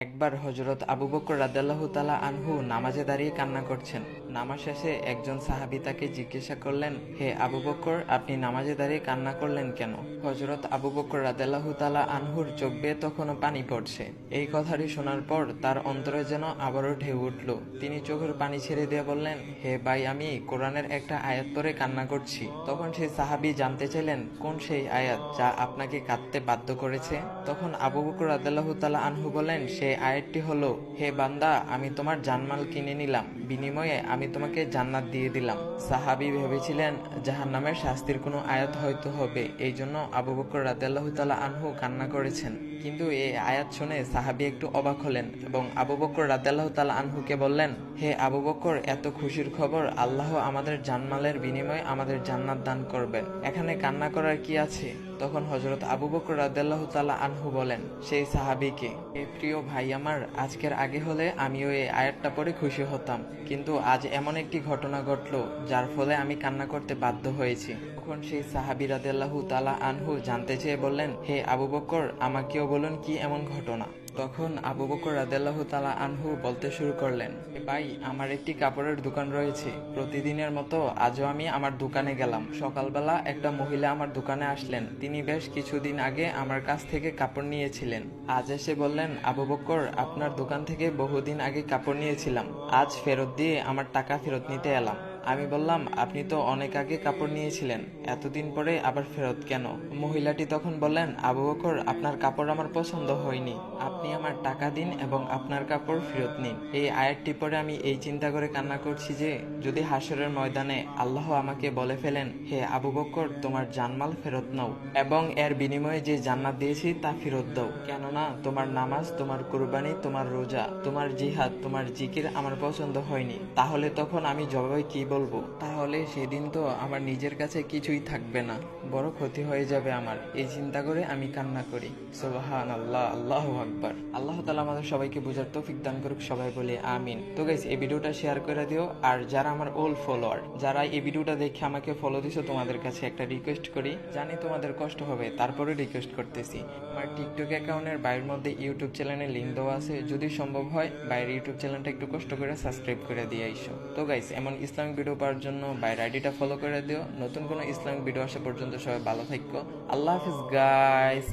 একবার হজরত আবু বকর রাদিয়াল্লাহু তাআলা আনহু নামাজে দাঁড়িয়ে কান্না করছেন। নামাজ শেষে একজন সাহাবী তাকে জিজ্ঞাসা করলেন, হে আবু বকর, আপনি নামাজে দাঁড়িয়ে কান্না করলেন কেন? হজরত আবু বকর রাদিয়াল্লাহু তাআলা আনহুর চোখ বেয়ে তখনও পানি পড়ছে। এই কথাটি শোনার পর তার অন্তরে যেন আবারও ঢেউ উঠল। তিনি চোখের পানি ছেড়ে দিয়ে বললেন, হে ভাই, আমি কোরআনের একটা আয়াত পরে কান্না করছি। তখন সেই সাহাবী জানতে চাইলেন, কোন সেই আয়াত যা আপনাকে কাঁদতে বাধ্য করেছে? তখন আবু বকর রাদিয়াল্লাহু তাআলা আনহু বলেন সেই আয়াতটি হলো, হে বান্দা, আমি তোমার জানমাল কিনে নিলাম। বিনিময়ে আমি তোমাকে জান্নাত দিয়ে দিলাম। সাহাবী ভেবেছিলেন, জাহান্নামের শাস্তির কোনো আয়াত হয়তো হবে। এই জন্য আবু বকর রাদিয়াল্লাহু তালা আনহু কান্না করেছেন। কিন্তু এই আয়াত শুনে সাহাবি একটু অবাক হলেন এবং আবু বকর রাদিয়াল্লাহু তালা আনহুকে বললেন, হে আবু বকর, এত খুশির খবর, আল্লাহ আমাদের জানমালের বিনিময়ে আমাদের জান্নাত দান করবেন। এখানে কান্না করার কি আছে? তখন হজরত আবু বকর রাদিয়াল্লাহু তালা আনহু বলেন, সেই সাহাবিকে, এ প্রিয় ভাই আমার, আজকের আগে হলে আমিও এই আয়াতটা পড়ে খুশি হতাম। কিন্তু আজ এমন একটি ঘটনা ঘটল, যার ফলে আমি কান্না করতে বাধ্য হয়েছি। তখন সেই সাহাবি রাদিয়াল্লাহু তালা আনহু জানতে চেয়ে বললেন, হে আবু বকর, আমাকেও বলুন কি এমন ঘটনা? তখন আবু বকর রাদিয়াল্লাহু তাআলা আনহু বলতে শুরু করলেন, "এ ভাই, আমার একটি কাপড়ের দোকান রয়েছে। প্রতিদিনের মতো আজও আমি আমার দোকানে গেলাম। সকালবেলা একটা মহিলা আমার দোকানে আসলেন। তিনি বেশ কিছুদিন আগে আমার কাছ থেকে কাপড় নিয়েছিলেন। আজ এসে বললেন, আবু বকর, আপনার দোকান থেকে বহুদিন আগে কাপড় নিয়েছিলাম। আজ ফেরত দিয়ে আমার টাকা ফেরত নিতে এলাম। আমি বললাম, আপনি তো অনেক আগে কাপড় নিয়েছিলেন। এতদিন পরে আবার ফেরত কেন? মহিলাটি তখন বললেন, আবু বকর, আপনার কাপড় আমার পছন্দ হয়নি। আপনি আমার টাকা দিন এবং আপনার কাপড় ফেরত নিন। এই আয়াতটি পরে আমি এই চিন্তা করে কান্না করছি যে, যদি হাসরের ময়দানে আল্লাহ আমাকে বলে ফেলেন, হে আবু বকর তোমার জানমাল ফেরত নাও এবং এর বিনিময়ে যে জান্নাত দিয়েছি, তা ফেরত দাও। কেননা, তোমার নামাজ, তোমার কুরবানি, তোমার রোজা, তোমার জিহাদ, তোমার জিকির আমার পছন্দ হয়নি। তাহলে তখন আমি জবাবে কি বলব? তাহলে সেদিন তো আমার নিজের কাছে কিছুই থাকবে না। বড় ক্ষতি হয়ে যাবে আমার। এই চিন্তা করে আমি কান্না করি। সোবাহান আল্লাহ আল্লাহ আকবার। আল্লাহ তালা আমাদের সবাইকে বোঝার তৌফিক দান করুক, সবাই বলে আমিন। তো গাইস এই ভিডিওটা শেয়ার করে দিও, আর যারা আমার ওল্ড ফলোয়ার যারা এই ভিডিওটা দেখে আমাকে ফলো দিছো, তোমাদের কাছে একটা রিকোয়েস্ট করি। জানি তোমাদের কষ্ট হবে, তারপরে রিকোয়েস্ট করতেছি। আমার টিকটক অ্যাকাউন্টের বাইরের মধ্যে ইউটিউব চ্যানেলে লিঙ্ক দেওয়া আছে, যদি সম্ভব হয়, বাইরের ইউটিউব চ্যানেলটা একটু কষ্ট করে সাবস্ক্রাইব করে দিয়ে আইসো। তো গাইস এমন ইসলামিক ভিডিও পাওয়ার জন্য বাইরের আইডিটা ফলো করে দিও। নতুন কোনো ইসলামিক ভিডিও আসা পর্যন্ত সবাই ভালো থাকো। আল্লাহ হাফিজ গাইস